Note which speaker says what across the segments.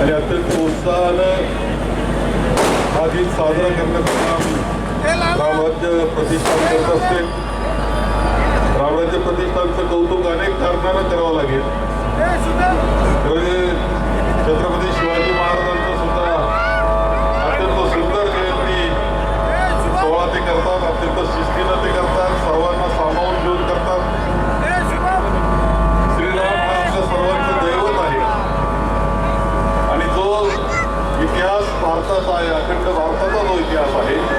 Speaker 1: आणि अत्यंत उत्साहानं हा दिन साजरा करण्याचं काम रामराज्य प्रतिष्ठान करत असते. रामराज्य प्रतिष्ठानचं इतिहास भारताचा आहे अखंड भारताचा जो इतिहास आहे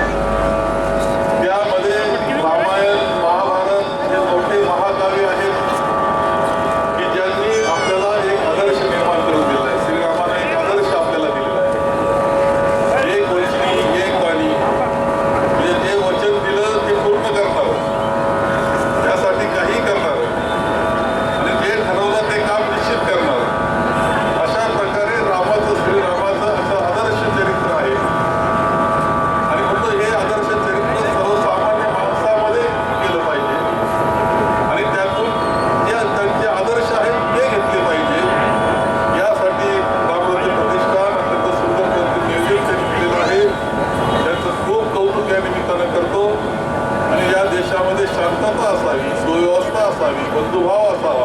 Speaker 1: Sabe? Quando do mal,